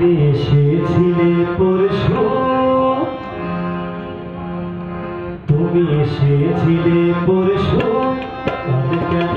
তুমি এসেছিলে পরশু। তুমি এসেছিলে পরশু। কেন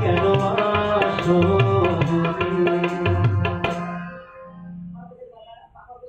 কেন